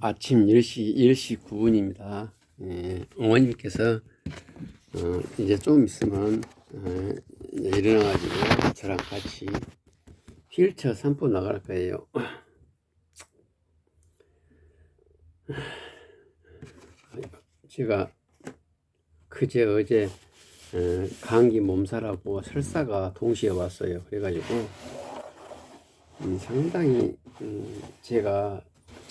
아침 10시, 10시 9분입니다. 예, 어머님께서, 어, 이제 좀 있으면, 어, 일어나가지고 저랑 같이 휠체어 산보 나갈 거예요. 제가 그제 어제 어, 감기 몸살하고 설사가 동시에 왔어요. 그래가지고 음, 상당히 음, 제가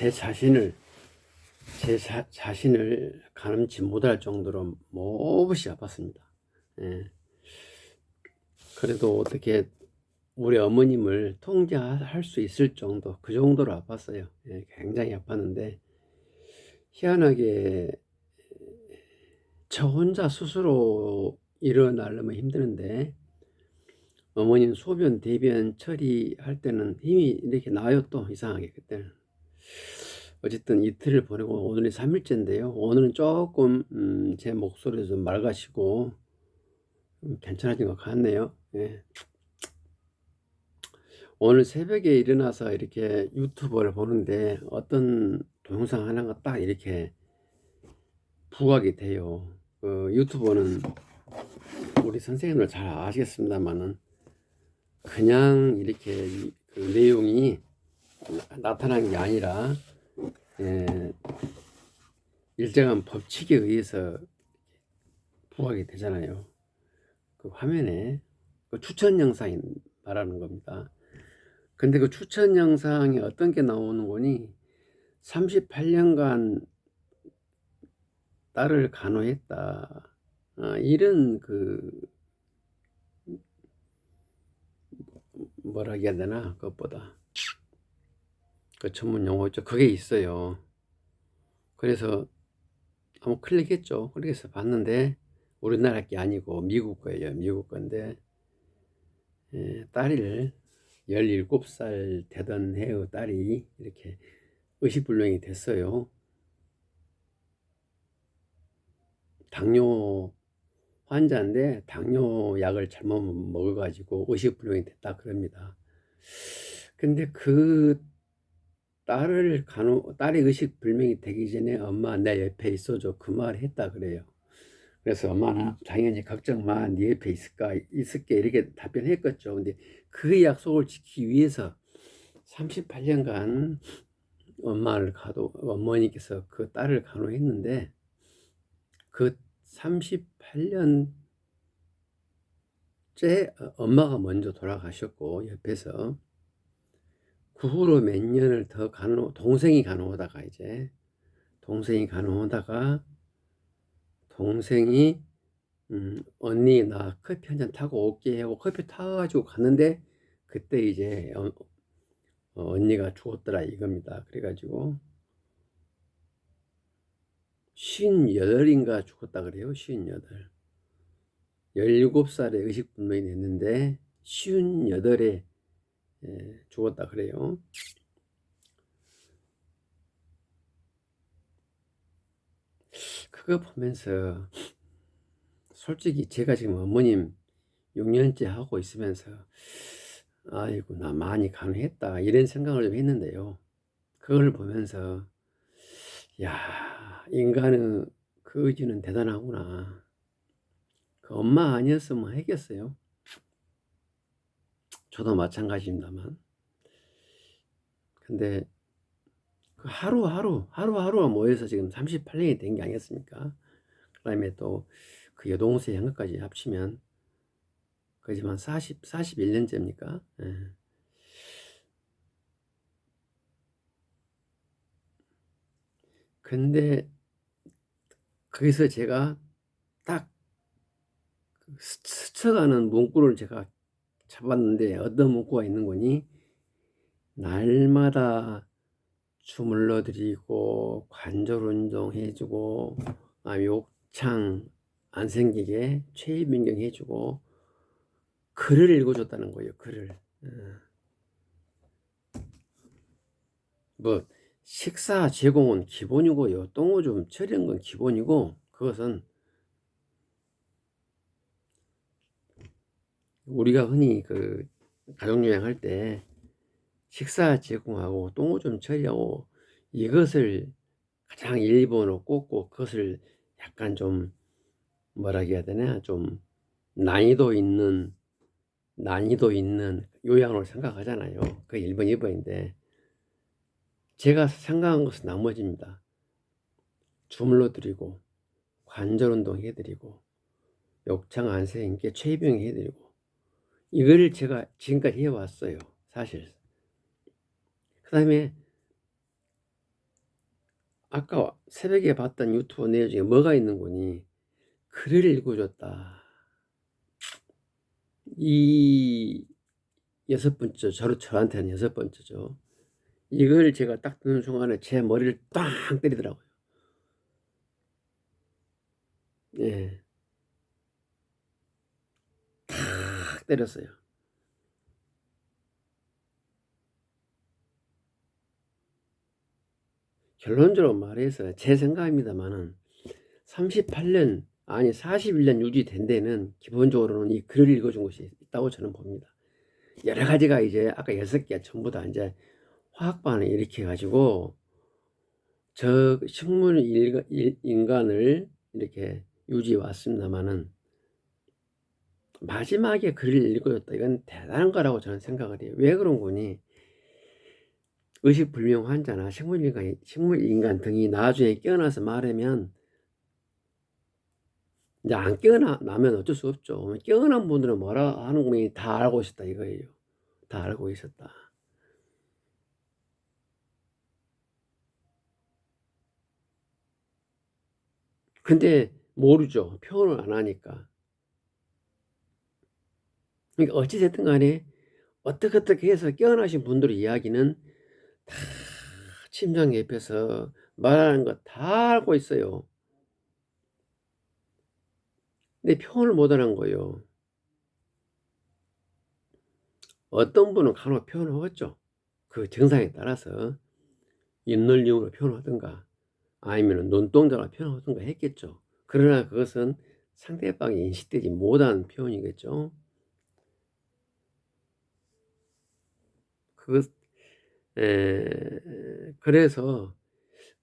제 자신을 제 자, 자신을 가늠치 못할 정도로 몹시 아팠습니다. 예. 그래도 어떻게 우리 어머님을 통제할 수 있을 정도 그 정도로 아팠어요. 예, 굉장히 아팠는데 희한하게 저 혼자 스스로 일어나려면 힘드는데 어머님 소변 대변 처리할 때는 힘이 이렇게 나요 또 이상하게 그때는 어쨌든 이틀을 보내고 오늘이 3일째인데요. 오늘은 조금 음, 제 목소리도 좀 맑아지고 음, 괜찮아진 것 같네요. 예. 오늘 새벽에 일어나서 이렇게 유튜브를 보는데 어떤 동영상 하나가 딱 이렇게 부각이 돼요. 그 유튜버는 우리 선생님들 잘 아시겠습니다만은 그냥 이렇게 이- 그 내용이 나- 나타난 게 아니라 예, 일정한 법칙에 의해서 부각이 되잖아요. 그 화면에 그 추천 영상이 말하는 겁니다. 근데 그 추천 영상에 어떤 게 나오는 거니 38년간 딸을 간호했다. 아, 이런 그 뭐라 해야 되나 그것보다 그 전문 용어 있죠. 그게 있어요. 그래서 한번 클릭했죠. 클릭해서 봤는데 우리나라 게 아니고 미국 거예요. 미국 건데 예, 딸을 17살 되던 해의 딸이 이렇게 의식불명이 됐어요. 당뇨 환자인데 당뇨 약을 잘못 먹어가지고 의식불명이 됐다 그럽니다. 근데 그 딸을 간호 딸이 의식 불명이 되기 전에 엄마 내 옆에 있어줘. 그 말을 했다 그래요. 그래서 엄마는 당연히 걱정 마, 네 옆에 있을까? 있을게. 이렇게 답변했겠죠. 근데 그 약속을 지키기 위해서 38년간 엄마를 가도 어머니께서 그 딸을 간호했는데 그 38년째 엄마가 먼저 돌아가셨고 옆에서 그 후로 몇 년을 더 간호 동생이 간호하다가 이제 동생이 간호하다가 동생이 음, 언니 나 커피 한 잔 타고 올게 하고 커피 타가지고 갔는데 그때 이제 어, 어, 언니가 죽었더라 이겁니다. 그래가지고 58인가 죽었다 그래요. 58. 17살에 의식불명이 됐는데 58에 예, 죽었다 그래요. 그거 보면서 솔직히 제가 지금 어머님 6년째 하고 있으면서 아이고 나 많이 간호했다 이런 생각을 좀 했는데요. 그걸 보면서 야 인간의 그 의지는 대단하구나. 그 엄마 아니었으면 했겠어요. 저도 마찬가지입니다만. 근데 그 하루하루 하루하루가 모여서 지금 38년이 된 게 아니겠습니까? 그 다음에 또 그 여동생 형까지 합치면 그지만 40 41년째입니까? 예. 근데 거기서 제가 딱 스- 스쳐가는 문구를 제가 잡았는데 문구가 있는 거니? 날마다 주물러 드리고 관절 운동 해주고 아, 욕창 안 생기게 체위 변경 해주고 글을 읽어줬다는 거예요. 글을. 어. 뭐 식사 제공은 기본이고요. 똥오줌 처리하는 건 기본이고 그것은 우리가 흔히 그 가족 여행 할 때 식사 제공하고 똥오줌 처리하고 이것을 가장 일본어로 꽂고 그것을 약간 좀 뭐라 해야 되나 좀 난이도 있는 난이도 있는 요양으로 생각하잖아요. 그 1번, 2번인데 제가 생각한 것은 나머지입니다. 주물러 드리고 관절 운동 해드리고 욕창 안세인께 최병 해드리고 이걸 제가 지금까지 해왔어요. 사실. 그 다음에 아까 새벽에 봤던 유튜브 내용 중에 뭐가 있는 거니? 글을 읽어줬다. 이 여섯 번째, 저로 저한테는 여섯 번째죠. 이걸 제가 딱 듣는 순간에 제 머리를 빵 때리더라고요. 예. 때렸어요. 결론적으로 말해서 제 생각입니다만은 38년 아니 41년 유지된 데는 기본적으로는 이 글을 읽어준 것이 있다고 저는 봅니다. 여러 가지가 이제 아까 여섯 개 전부 다 이제 화학반을 일으켜 가지고 저 식물 인간을 이렇게 유지해 왔습니다만은 마지막에 글을 읽어줬다 이건 대단한 거라고 저는 생각을 해요. 왜 그런 거니? 의식불명 환자나 식물인간, 식물인간 등이 나중에 깨어나서 말하면 이제 안 깨어나면 어쩔 수 없죠. 깨어난 분들은 뭐라 하는 분이 다 알고 있었다 이거예요. 다 알고 있었다. 근데 모르죠. 표현을 안 하니까. 그러니까 어찌됐든 간에 어떻게 어떻게 해서 깨어나신 분들의 이야기는 다 침장 옆에서 말하는 거 다 알고 있어요. 근데 표현을 못 하는 거예요. 어떤 분은 간혹 표현을 하겠죠. 그 증상에 따라서 잇놀림으로 표현하든가 아니면 눈동자로 표현하든가 했겠죠. 그러나 그것은 상대방이 인식되지 못한 표현이겠죠. 그것 에, 그래서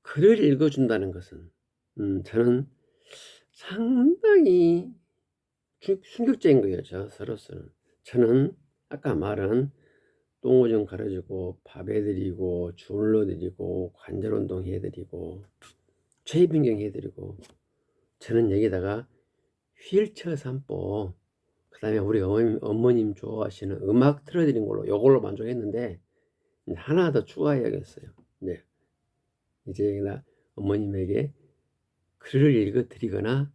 글을 읽어준다는 것은 음, 저는 상당히 충- 충격적인 거예요. 저 저로서는 저는 아까 말한 똥오줌 가려주고 밥 해드리고 주물러드리고 관절 운동 해드리고 변경 해드리고 저는 여기다가 휠체어 산보 그 다음에 우리 어머님, 어머님 좋아하시는 음악 틀어드린 걸로 요걸로 만족했는데 하나 더 추가해야겠어요. 네. 이제 여기다 어머님에게 글을 읽어드리거나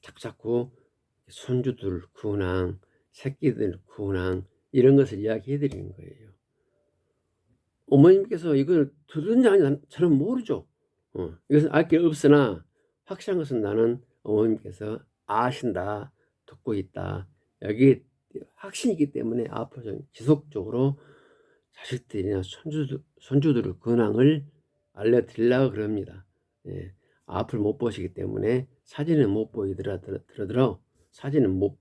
자꾸자꾸 손주들 근황, 새끼들 근황 이런 것을 이야기해드리는 거예요. 어머님께서 이걸 들은지 아닌지 저는 모르죠. 어, 이것은 알 게 없으나 확실한 것은 나는 어머님께서 아신다, 듣고 있다. 여기 확신이기 때문에 앞으로 지속적으로 자식들이나 손주들, 손주들의 근황을 알려드리려고 그럽니다. 예, 앞을 못 보시기 때문에 사진은 못 보이더라도 사진은 못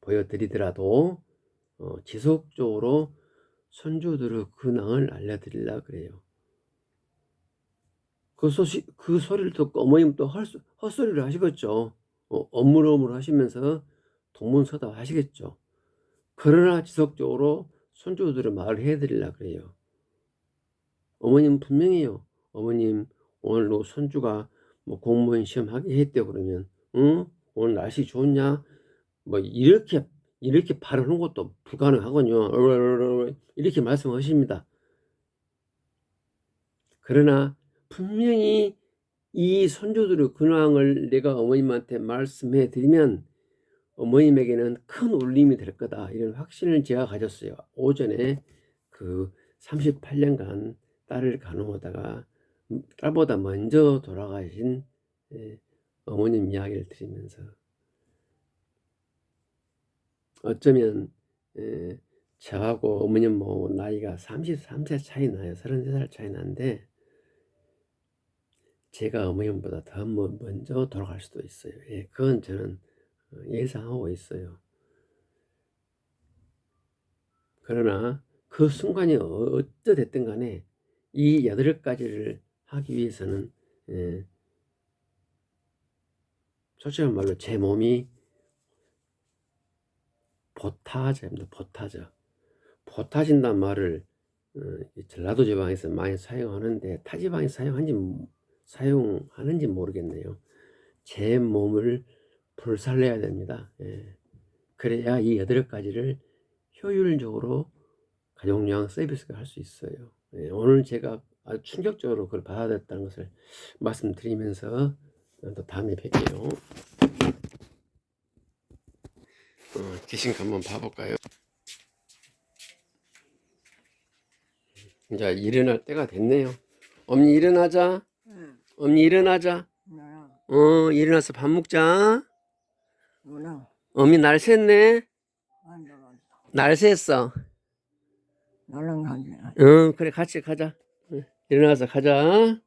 보여드리더라도 어, 지속적으로 손주들의 근황을 알려드리려고 그래요. 그 소시 그 소리를 듣고 어머님 또 헛소, 헛소리를 하시겠죠. 어, 어물어물 하시면서 동문서답 하시겠죠. 그러나 지속적으로 손주들의 말을 해드리려 그래요. 어머님 분명해요. 어머님 오늘 너 손주가 뭐 공무원 시험 하게 했대 그러면 응 오늘 날씨 좋냐 뭐 이렇게 이렇게 발언하는 것도 불가능하군요. 이렇게 말씀하십니다. 그러나 분명히 이 손주들의 근황을 내가 어머님한테 말씀해 드리면 어머님에게는 큰 울림이 될 거다. 이런 확신을 제가 가졌어요. 오전에 그 38년간 딸을 간호하다가 딸보다 먼저 돌아가신 예, 어머님 이야기를 들으면서 어쩌면 예, 저하고 어머님 뭐 나이가 33세 차이 나요. 33살 차이 나는데 제가 어머님보다 더 먼저 돌아갈 수도 있어요. 예, 그건 저는 예상하고 있어요. 그러나 그 순간이 어찌됐든 간에 이 여덟 가지를 하기 위해서는 예, 솔직한 말로 제 몸이 보타제입니다. 보타제. 보타진단 말을 어, 이 전라도 지방에서 많이 사용하는데 타 지방에 사용하는지 모- 사용하는지 모르겠네요. 제 몸을 불살려야 됩니다. 예. 그래야 이 여덟 가지를 효율적으로 가족요양 서비스가 할 수 있어요. 예, 오늘 제가 아주 충격적으로 그걸 받아들였다는 것을 말씀드리면서 또 다음에 뵐게요. 어, 귀신가 한번 봐볼까요? 이제 일어날 때가 됐네요. 엄니 일어나자. 응, 엄니 일어나자. 나랑 어, 일어나서 밥 먹자. 누나 엄니 날 샜네. 안. 날 샜어. 나랑 가지. 응, 그래, 같이 가자. 응, 일어나서 가자.